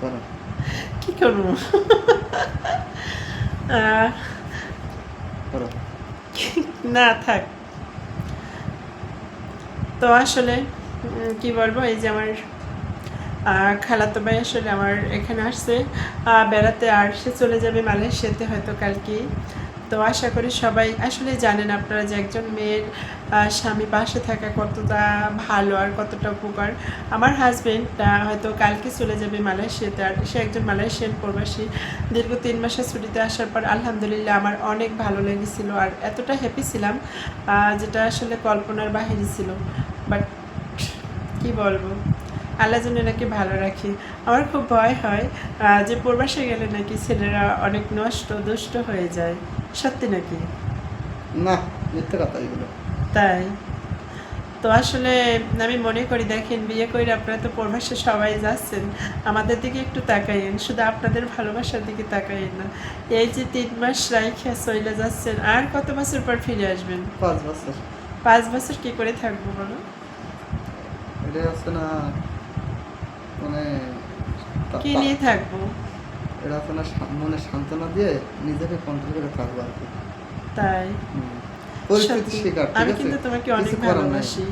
করো কি করব não. করো না থাক তো আসলে কি বলব এই যে আমার আহ, খালাতো ভাই আসলে আমার এখানে আসছে। বেড়াতে আর সে চলে যাবে মালয়েশিয়াতে হয়তো কালকেই তো আশা করি সবাই আসলে জানেন আপনারা যে একজন মেয়ের স্বামী পাশে থাকা কতটা ভালো আর কতটা উপকার। আমার হাজবেন্ড হয়তো কালকে চলে যাবে মালয়েশিয়াতে আর সে একজন মালয়েশিয়ান প্রবাসী। দীর্ঘ তিন মাসের ছুটিতে আসার পর আলহামদুলিল্লাহ আমার অনেক ভালো লেগেছিল আর এতটা হ্যাপি ছিলাম যেটা আসলে কল্পনার বাহিরে ছিল। বাট কি বলব? আল্লাহ জন্য নাকি ভালো রাখি। আমার খুব ভয় হয় যে প্রবাসে গেলে নাকি ছেলেরা অনেক নষ্ট দুষ্ট হয়ে যায়। সত্যি নাকি? না মিথ্যে কথা এগুলো। তাই? তো আসলে আমি মনে করি দেখেন বিয়ে করে আপনারা তো প্রবাসে সবাই যাচ্ছেন আমাদের দিকে একটু তাকাইয়েন। শুধু আপনাদের ভালোবাসার দিকে তাকাইয়েন না। এই যে তিন মাস রাইখে চলে যাচ্ছেন আর কত বছর পর ফিরে আসবেন? পাঁচ বছর। পাঁচ বছর কি করে থাকব বলো? এটা হচ্ছে না মানে কি নিয়ে থাকব? এটা মনে সান্ত্বনা দিয়ে নিজেকে কন্ট্রোল করে থাকব আর কি। তাই? পরিস্থিতি শিকার আমি কিন্তু তোমাকে অনেক। ভালোবাসি।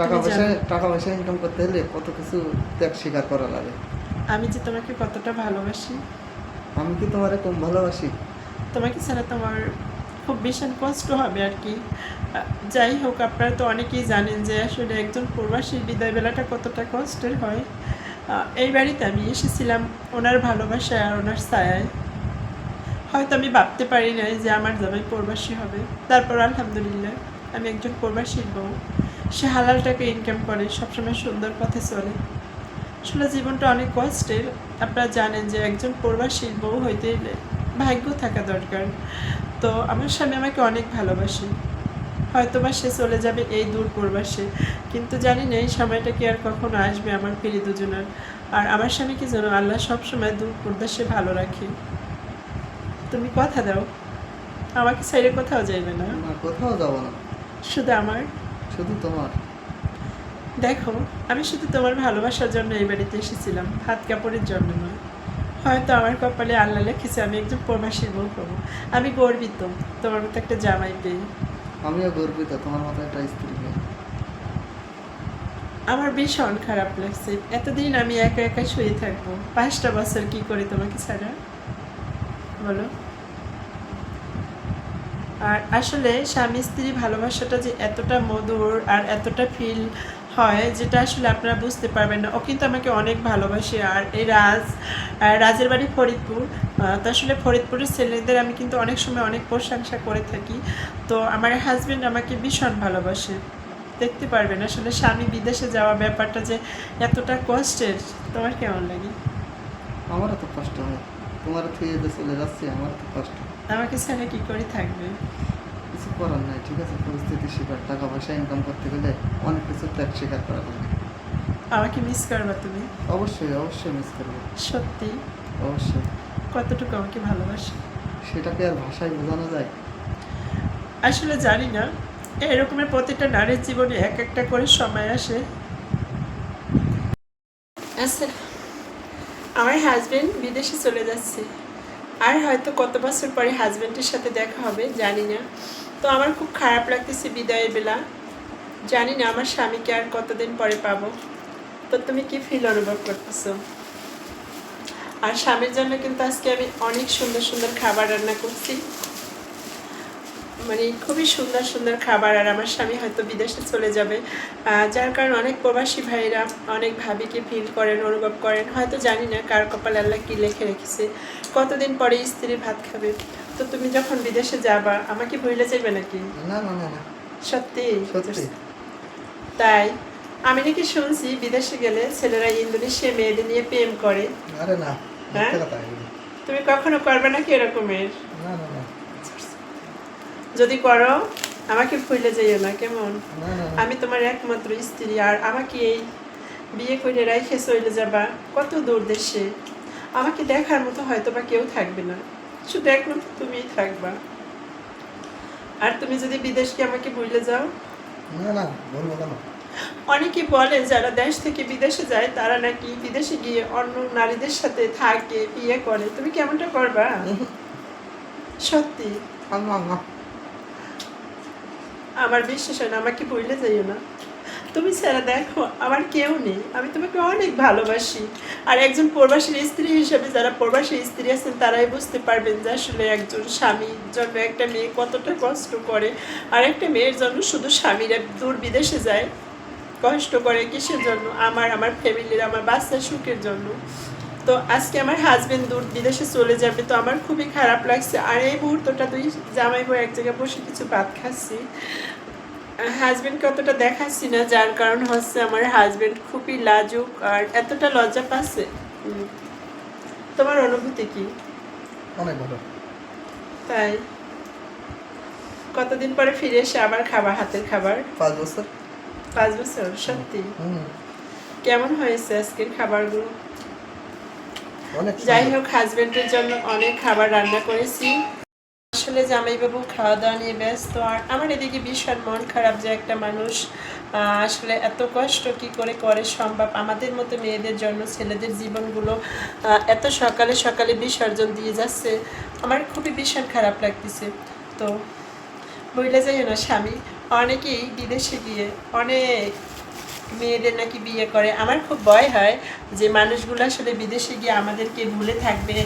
টাকা পয়সা টাকা পয়সা ইনকাম করতে হলে কত কিছু ত্যাগ স্বীকার করা লাগে। আমি যে তোমাকে কতটা ভালোবাসি। আমি কি তোমারে কম ভালোবাসি? তোমাকে ছাড়া তোমার খুব ভীষণ কষ্ট হবে আর কি। যাই হোক, আপনারা তো অনেকেই জানেন যে আসলে একজন প্রবাসীর বিদায় বেলাটা কতটা কষ্টের হয়। এই বাড়িতে আমি এসেছিলাম ওনার ভালোবাসায় আর ওনার ছায়ায়। হয়তো আমি ভাবতে পারি নাই যে আমার জামাই প্রবাসী হবে। তারপর আলহামদুলিল্লাহ, আমি একজন প্রবাসীর বউ। সে হালাল টাকা ইনকাম করে, সবসময় সুন্দর পথে চলে। আসলে জীবনটা অনেক কষ্টের। আপনারা জানেন যে একজন প্রবাসীর বউ হইতে ভাগ্য থাকা দরকার। তো আমার স্বামী আমাকে অনেক ভালোবাসে। হয়তো বা সে চলে যাবে এই দূর প্রবাসে। কিন্তু জানি না এই সময়টা কি আর কখনো আসবে আমার ফিরি দুজনের। আর আমার স্বামীকে যেন আল্লাহ সবসময় দূর প্রদেশে ভালো রাখে। তুমি কথা দাও। আমাকে ছেড়ে কোথাও যাইবে না? না কোথাও যাব না। শুধু আমার? শুধু তোমার। দেখো আমি শুধু তোমার ভালোবাসার জন্য এই বাড়িতে এসেছিলাম হাত কাপড়ের জন্য নয়। হয়তো আমার কপালে আল্লাহ লিখেছে আমি একজন প্রবাসী বউ পাবো। আমি গর্বিত তোমার মতো একটা জামাই পেয়ে। আমিও গর্বিত, তোমার মতো একটা স্ত্রী পেয়ে। আমার ভীষণ খারাপ লাগছে। এতদিন আমি একা একা শুয়ে থাকব। পাঁচটা বছর কি করে তোমাকে ছাড়া? বলো। আর আসলে স্বামী স্ত্রী ভালোবাসাটা যে এতটা মধুর আর এতটা ফিল হয় যেটা আসলে আপনারা বুঝতে পারবেন না। ও কিন্তু আমাকে অনেক ভালোবাসে আর এই রাজ রাজের বাড়ি ফরিদপুর। তো আসলে ফরিদপুরের ছেলেদের আমি কিন্তু অনেক সময় অনেক প্রশংসা করে থাকি। তো আমার হাজব্যান্ড আমাকে ভীষণ ভালোবাসে। দেখতে পারবেন আসলে স্বামী বিদেশে যাওয়া ব্যাপারটা যে এতটা কষ্টের তোমার কেমন লাগে? আমারও তো কষ্ট হয়। তোমার যে চলে যাচ্ছে আমার তো কষ্ট। আমাকে ছেলে কি করে থাকবে? করার নাই ঠিক আছে? পরিস্থিতি শিকার টাকা পয়সা ইনকাম করতে গেলে অনেক কিছু ত্যাগ স্বীকার করা লাগে। আমাকে মিস করবে তুমি? অবশ্যই অবশ্যই মিস করব। সত্যি? অবশ্যই। কতটুকু আমাকে ভালোবাসে? সেটাকে আর ভাষায় বোঝানো যায়? আসলে জানি না। এরকমের প্রতিটা নারীর জীবনে এক একটা করে সময় আসে। আচ্ছা আমার হাজবেন্ড বিদেশে চলে যাচ্ছে। আর হয়তো কত বছর পরে হাজবেন্ডের সাথে দেখা হবে জানি না। তো আমার খুব খারাপ লাগতেছে বিদায়ের বেলা। জানি না আমার স্বামীকে আর কতদিন পরে পাবো। তো তুমি কি ফিল অনুভব করতেছো? আর স্বামীর জন্য কিন্তু আজকে আমি অনেক সুন্দর সুন্দর খাবার রান্না করছি। মানে খুবই সুন্দর সুন্দর খাবার আর আমার স্বামী হয়তো বিদেশে চলে যাবে। যার কারণে অনেক প্রবাসী ভাইরা অনেক ভাবিকে ফিল করেন, অনুভব করেন। হয়তো জানি না কার কপাল আল্লাহ কি লিখে রেখেছে। কতদিন পরে স্ত্রী ভাত খাবে? তো তুমি যখন বিদেশে যাবা আমাকে ভুলে যাবে নাকি? না না না সত্যি? সত্যি। তাই আমি নাকি শুনছি বিদেশে গেলে ছেলেরা ইন্দোনেশিয়া মেয়েদের নিয়ে প্রেম করে। আরে না হ্যাঁ? তুমি কখনো করবে নাকি এরকমের? না না না। যদি করো আমাকে ভুলে যাইও না কেমন। আমি তোমার একমাত্র স্ত্রী আর আমাকে এই বিয়ে করে রাইখে চলে যাবা কত দূর দেশে। আমাকে দেখার মতো হয়তো বা কেউ থাকবে না। শুধু একমাত্র তুমিই থাকবা। আর তুমি যদি বিদেশকে আমাকে ভুলে যাও? না না বলব কেন? অনেকে বলে যারা দেশ থেকে বিদেশে যায় তারা নাকি বিদেশে গিয়ে অন্য নারীদের সাথে থাকে বিয়ে করে। তুমি কেমনটা করবা? সত্যি? আমার বিশ্বাস হয় না আমাকে বইলে যাইও না। তুমি ছাড়া দেখো, আমার কেউ নেই। আমি তোমাকে অনেক ভালোবাসি। আর একজন প্রবাসীর স্ত্রী হিসেবে যারা প্রবাসী স্ত্রী আছেন, তারাই বুঝতে পারবেন যে আসলে একজন স্বামীর জন্য একটা মেয়ে কতটা কষ্ট করে। আর একটা মেয়ের জন্য শুধু স্বামীরা দূর বিদেশে যায়, কষ্ট করে কিসের জন্য? আমার আমার ফ্যামিলির আমার বাচ্চার সুখের জন্য। তো আজকে আমার হাজবেন্ড দূর বিদেশে চলে যাবে, তো আমার খুবই খারাপ লাগছে। আর এই মুহূর্তটা তুই জামাই বউ এক জায়গায় বসে কিছু ভাত খাচ্ছি। হাজবেন্ডকে অতটা দেখাচ্ছি না যার কারণ হচ্ছে আমার হাজবেন্ড খুবই লাজুক আর এতটা লজ্জা পাচ্ছে। তোমার অনুভূতি কি? অনেক ভালো। তাই? কতদিন পরে ফিরে এসে আবার খাবার হাতের খাবার? পাঁচ বছর। পাঁচ বছর সত্যি? কেমন হয়েছে আজকের খাবারগুলো? যাই। হোক হাজবেন্ডের জন্য অনেক খাবার রান্না করেছি। আসলে জামাইবাবু খাওয়া দাওয়া নিয়ে ব্যস্ত, আর আমার এদিকে ভীষণ মন খারাপ যে একটা মানুষ আসলে এত কষ্ট কি করে করে সম্ভব? আমাদের মতো মেয়েদের জন্য ছেলেদের জীবনগুলো এত সকালে সকালে বিসর্জন দিয়ে যাচ্ছে, আমার খুবই ভীষণ খারাপ লাগতেছে। তো বইলে যাই না, স্বামী, অনেকেই বিদেশে গিয়ে অনেক মেয়েদের নাকি বিয়ে করে। আমার খুব ভয় হয় যে মানুষগুলো আসলে বিদেশে গিয়ে আমাদেরকে ভুলে থাকবে।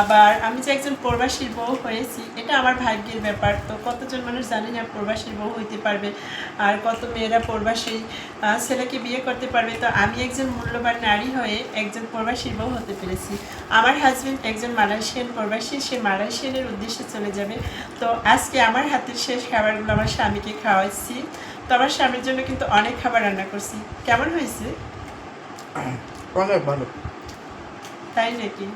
আবার আমি যে একজন প্রবাসীর বউ হয়েছি, এটা আমার ভাগ্যের ব্যাপার। তো কতজন মানুষ জানি না প্রবাসীর বউ হইতে পারবে? আর কত মেয়েরা প্রবাসী ছেলেকে বিয়ে করতে পারবে? তো আমি একজন মূল্যবান নারী হয়ে একজন প্রবাসীর বউ হতে পেরেছি। আমার হাজবেন্ড একজন মালয়েশিয়ান প্রবাসী, সে মালয়েশিয়ানের উদ্দেশ্যে চলে যাবে। তো আজকে আমার হাতের শেষ খাবারগুলো আমার স্বামীকে খাওয়াচ্ছি। তো আমার স্বামীর জন্য কিন্তু অনেক খাবার রান্না করছি। কেমন হয়েছে? অনেক ভালো। তাই নাকি।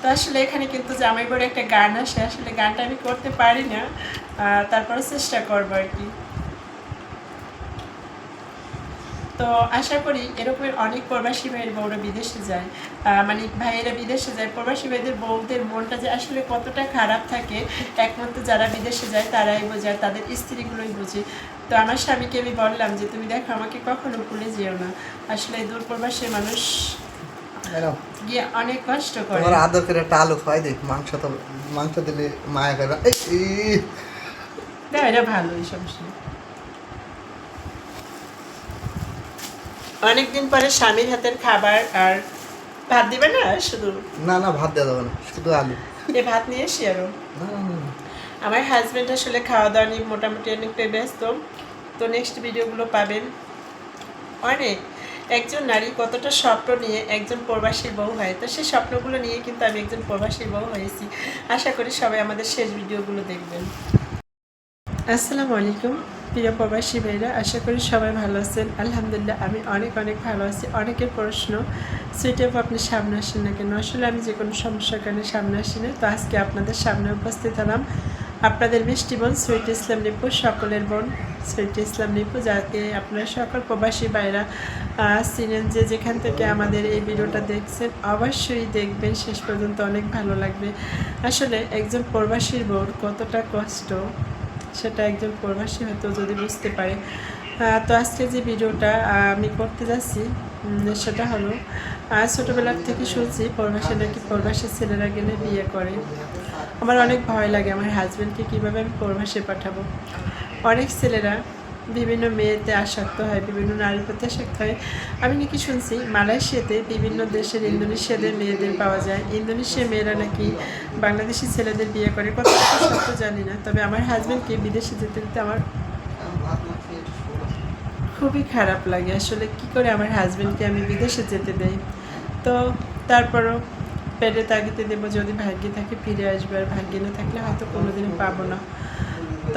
তো আসলে এখানে কিন্তু জামাই করে একটা গান আসে। আসলে গানটা আমি করতে পারি না। তারপরে চেষ্টা করব আর কি। তো আশা করি এরকমের অনেক প্রবাসী ভাইয়ের বউরা বিদেশে যায়। মানে ভাইয়েরা বিদেশে যায়। প্রবাসী ভাইদের বউদের মনটা যে আসলে কতটা খারাপ থাকে একমাত্র যারা বিদেশে যায় তারাই বোঝে আর তাদের স্ত্রীগুলোই বোঝে। তো আমার স্বামীকে আমি বললাম যে তুমি দেখো আমাকে কখনো ভুলে যেও না। আসলে দূর প্রবাসী মানুষ গিয়ে অনেক কষ্ট করে। তোমার আদর করে একটা আলু দেখ মাংস তো মাংস দিলে মায়া করে এটা ভালোই সমস্যা। অনেকদিন পরে স্বামীর হাতের খাবার আর ভাত দিবে না শুধু? না না ভাত দেওয়া যাবে না শুধু আলু। এ ভাত নিয়ে এসি আরও। আমার হাজব্যান্ড আসলে খাওয়া দাওয়া নিয়ে মোটামুটি অনেকটা ব্যস্ত। তো নেক্সট ভিডিওগুলো পাবেন। অনেক। একজন নারী কতটা স্বপ্ন নিয়ে একজন প্রবাসীর বউ হয় তো সেই স্বপ্নগুলো নিয়ে কিন্তু আমি একজন প্রবাসীর বউ হয়েছি। আশা করি সবাই আমাদের শেষ ভিডিওগুলো দেখবেন। আসসালামু আলাইকুম। প্রিয় প্রবাসী ভাইরা, আশা করি সবাই ভালো আছেন। আলহামদুলিল্লাহ, আমি অনেক অনেক ভালো আছি। অনেকের প্রশ্ন সুইটেপ আপনি সামনে আসেন না কেন? আসলে আমি যে কোনো সমস্যার কারণে সামনে আসি না। তো আজকে আপনাদের সামনে উপস্থিত হলাম আপনাদের মিষ্টি বোন সুইট ইসলাম নিপু, সকলের বোন সুইট ইসলাম নিপু, যাকে আপনারা সকল প্রবাসী ভাইরা চিনেন যে যেখান থেকে আমাদের এই ভিডিওটা দেখছেন। অবশ্যই দেখবেন, শেষ পর্যন্ত অনেক ভালো লাগবে। আসলে একজন প্রবাসীর বোন কতটা কষ্ট। সেটা একজন প্রবাসী হয়তো যদি বুঝতে পারে। তো আজকে যে ভিডিওটা আমি করতে যাচ্ছি সেটা হলো ছোটোবেলার থেকে শুনছি প্রবাসী নাকি প্রবাসী ছেলেরা গেলে বিয়ে করে। আমার অনেক ভয় লাগে, আমার হাজব্যান্ডকে কীভাবে আমি প্রবাসে পাঠাবো? অনেক ছেলেরা বিভিন্ন মেয়েতে আসক্ত হয়, বিভিন্ন নারীর প্রতি আসক্ত হয়। আমি নাকি শুনছি, মালয়েশিয়াতে বিভিন্ন দেশের ইন্দোনেশিয়াদের মেয়েদের পাওয়া যায়। ইন্দোনেশিয়া মেয়েরা নাকি বাংলাদেশি ছেলেদের বিয়ে করে, কত সত্য জানি না। তবে আমার হাজব্যান্ডকে বিদেশে যেতে দিতে আমার। খুবই খারাপ লাগে। আসলে কি করে আমার হাজবেন্ডকে আমি বিদেশে যেতে দেই? তো তারপরও পেটে তাগিতে দেবো, যদি ভাগ্যে থাকে ফিরে আসবে। আর ভাগ্যে না থাকলে হয়তো কোনোদিনও পাবো না।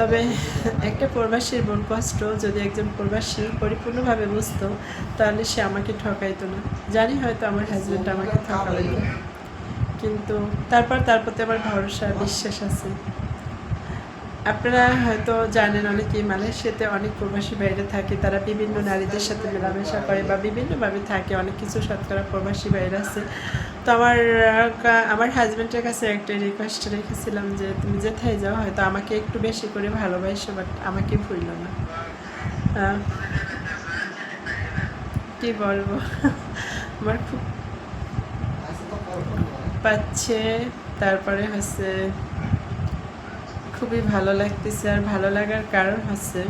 তবে একটা প্রবাসীর মন কষ্ট, যদি একজন প্রবাসী পরিপূর্ণভাবে বুঝতো, তাহলে সে আমাকে ঠকাইতো না। জানি হয়তো আমার হাজবেন্ড আমাকে ঠকাবে কিন্তু তারপর তার প্রতি আমার ভরসা, বিশ্বাস আছে। আপনারা হয়তো জানেন অনেকেই মালয়েশিয়াতে অনেক প্রবাসী বাইরে থাকে, তারা বিভিন্ন নারীদের সাথে মেলামেশা করে বা বিভিন্নভাবে থাকে, অনেক কিছু শতকরা প্রবাসী বাইরে আছে তো আমার আমার হাজব্যান্ডের কাছে একটা রিকোয়েস্ট রেখেছিলাম যে, তুমি যেথায় যাও, হয়তো আমাকে একটু বেশি করে ভালোবাসো বাট আমাকে ভুলল না কি বলব আমার খুব। পাচ্ছে, তারপরে হচ্ছে খুবই ভালো লাগতেছে আর ভালো লাগার কারণ হচ্ছে